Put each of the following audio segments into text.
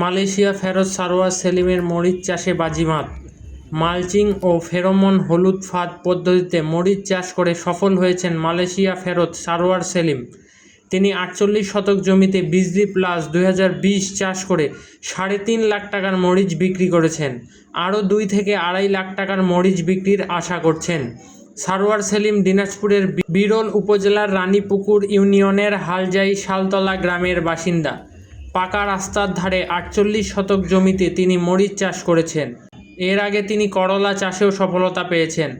Malaysia ফেরত সারোয়ার সেলিমের মরিচ চাষে বাজিমাত। মালচিং ও ফেরোমন হলুদ ফাঁদ পদ্ধতিতে মরিচ চাষ করে সফল হয়েছেন মালয়েশিয়া ফেরত সারোয়ার সেলিম। তিনি আটচল্লিশ শতক জমিতে বিজলি প্লাস দু হাজার বিশ চাষ করে সাড়ে তিন লাখ টাকার মরিচ বিক্রি করেছেন। আরও দুই থেকে আড়াই লাখ টাকার মরিচ বিক্রির আশা করছেন। সারোয়ার সেলিম দিনাজপুরের বিরল উপজেলার রানীপুকুর ইউনিয়নের হালজাই শালতলা গ্রামের বাসিন্দা। পাকা রাস্তার ধারে আটচল্লিশ শতক জমিতে তিনি মরিচ চাষ করেছেন। এর আগে তিনি করলা চাষেও সফলতা পেয়েছেন।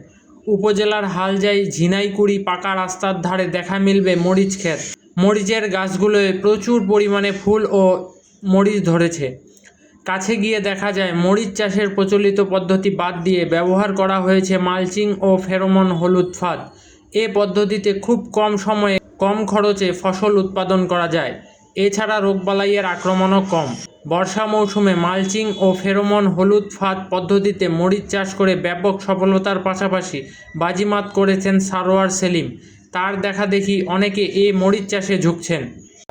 উপজেলার হালজাই ঝিনাইকুড়ি পাকা রাস্তার ধারে দেখা মিলবে মরিচ ক্ষেত। মরিচের গাছগুলোয় প্রচুর পরিমাণে ফুল ও মরিচ ধরেছে। কাছে গিয়ে দেখা যায়, মরিচ চাষের প্রচলিত পদ্ধতি বাদ দিয়ে ব্যবহার করা হয়েছে মালচিং ও ফেরোমন হলুদ ফাঁদ। এ পদ্ধতিতে খুব কম সময়ে কম খরচে ফসল উৎপাদন করা যায়। এছাড়া রোগবালাইয়ের আক্রমণও কম। বর্ষা মৌসুমে মালচিং ও ফেরোমন হলুদ ফাঁদ পদ্ধতিতে মরিচ চাষ করে ব্যাপক সফলতার পাশাপাশি বাজিমাত করেছেন সারোয়ার সেলিম। তার দেখা দেখি অনেকে এই মরিচ চাষে ঝুঁকছেন।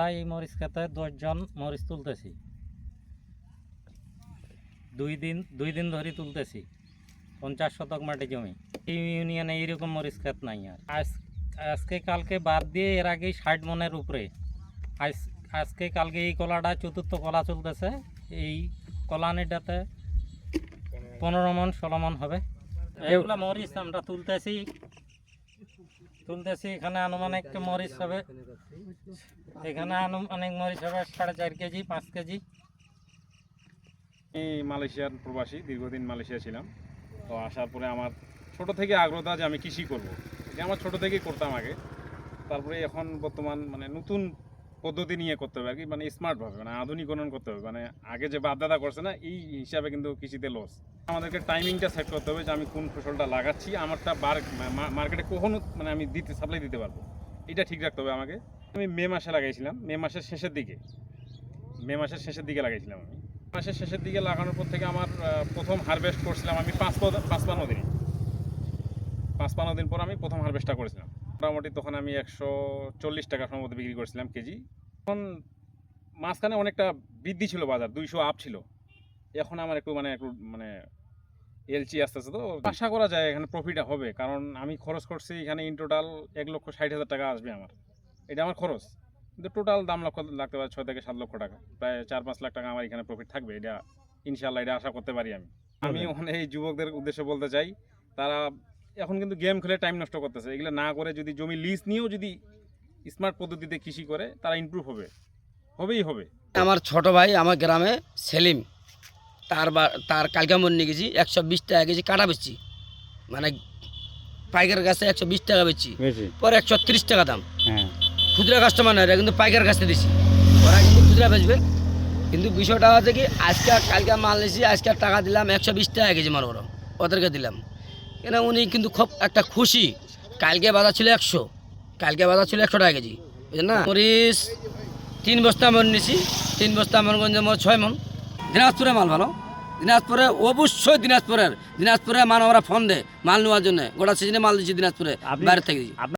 তাই মরিচ খেতে দশজন মরিচ তুলতেছি। দুই দিন দুই দিন ধরে তুলতেছি। পঞ্চাশ শতক মাটি জমি। এই ইউনিয়নে এইরকম মরিচ খেত নাই আর। আজ, আজকে কালকে বাদ দিয়ে এর আগেই ষাট মনের উপরে। আজ আজকে কালকে এই কলাটা চতুর্থ কলা চলতেছে। এই কলানিটাতে পনেরো মন, ষোলো মন হবে। এগুলো মরিচ আমরা তুলতেছি। তুলতেছি, এখানে আনুমানিক মরিচ হবে। এখানে আনুমানিক মরিচ হবে সাড়ে চার কেজি, পাঁচ কেজি। আমি মালয়েশিয়ার প্রবাসী, দীর্ঘদিন মালয়েশিয়া ছিলাম। তো আসার পরে আমার ছোট থেকে আগ্রহতা যে আমি কৃষি করব। এটা আমার ছোট থেকেই করতাম আগে। তারপরে এখন বর্তমান মানে নতুন পদ্ধতি নিয়ে করতে হবে আর কি মানে স্মার্টভাবে মানে আধুনিকরণ করতে হবে। মানে আগে যে বাপদাদা করছে না, এই হিসাবে কিন্তু কৃষিতে লস আমাদেরকে টাইমিংটা সেট করতে হবে যে আমি কোন ফসলটা লাগাচ্ছি, আমারটা বার মার্কেটে কখনো মানে আমি দিতে সাপ্লাই দিতে পারব। এটা ঠিক রাখতে হবে আমাকে। আমি মে মাসে লাগাইছিলাম, মে মাসের শেষের দিকে। মে মাসের শেষের দিকে লাগাইছিলাম আমি। মাসের শেষের দিকে লাগানোর পর থেকে আমার প্রথম হারভেস্ট করছিলাম আমি পাঁচ পদ- পাঁচপান্ন দিনে। পাঁচপান্ন দিন পর আমি প্রথম হারভেস্টটা করেছিলাম। মোটামুটি তখন আমি একশো চল্লিশ টাকা সম্ভবত বিক্রি করেছিলাম কেজি। তখন মাঝখানে অনেকটা বৃদ্ধি ছিল বাজার দুইশো আপ ছিল। এখন আমার একটু মানে একটু মানে এলচি আস্তে আস্তে তো। আশা করা যায় এখানে প্রফিট হবে কারণ আমি খরচ করছি এখানে ইন টোটাল এক লক্ষ ষাট হাজার টাকা আসবে আমার। এটা আমার খরচ। কিন্তু টোটাল দাম লক্ষ লাগতে পারে ছয় থেকে সাত লক্ষ টাকা। প্রায় চার পাঁচ লাখ টাকা আমার এখানে প্রফিট থাকবে। এটা ইনশাল্লাহ এটা আশা করতে পারি আমি। আমি ওখানে এই যুবকদের উদ্দেশ্যে বলতে চাই তারা এখন কিন্তু গেম খেলে টাইম নষ্ট করতেছে। এগুলো না করে যদি জমি লিজ নিয়েও যদি স্মার্ট পদ্ধতিতে কৃষি করে তারা ইমপ্রুভ হবে। হবেই হবে। আমার ছোট ভাই আমার গ্রামে সেলিম তার বা তার কালকা মন নিয়ে গেছি একশো বিশ টাকা কেজি কাটা বেচছি। মানে পাইকার কাছে একশো বিশ টাকা বেচছি। পরে একশো তিরিশ টাকা দাম। হ্যাঁ। খুচরা কাস্টমার নয় কিন্তু পাইকার কাছে দিছি। ওরা কিন্তু খুচরা বেচবে। কিন্তু বিষয়টা হচ্ছে কি আজকে কালকে মাল নিয়েছি আজকে টাকা দিলাম একশো বিশ টাকা কেজি মনে করো ওদেরকে দিলাম। কেন উনি কিন্তু খুব একটা খুশি? কালকে বাজার ছিল একশো। কালকে বাজার ছিল একশো টাকা কেজি। বুঝলেন না? মরিচ তিন বস্তা মন নিছি। তিন বস্তা মনগঞ্জে মোট ছয় মন। দিনাজপুরে মাল ভালো। দিনাজপুরে অবশ্যই দিনাজপুরের। দিনাজপুরে মাল আমরা ফোন দেয় মাল নেওয়ার জন্য। গোটা সিজনে মাল দিচ্ছি দিনাজপুরে বাইরে থেকে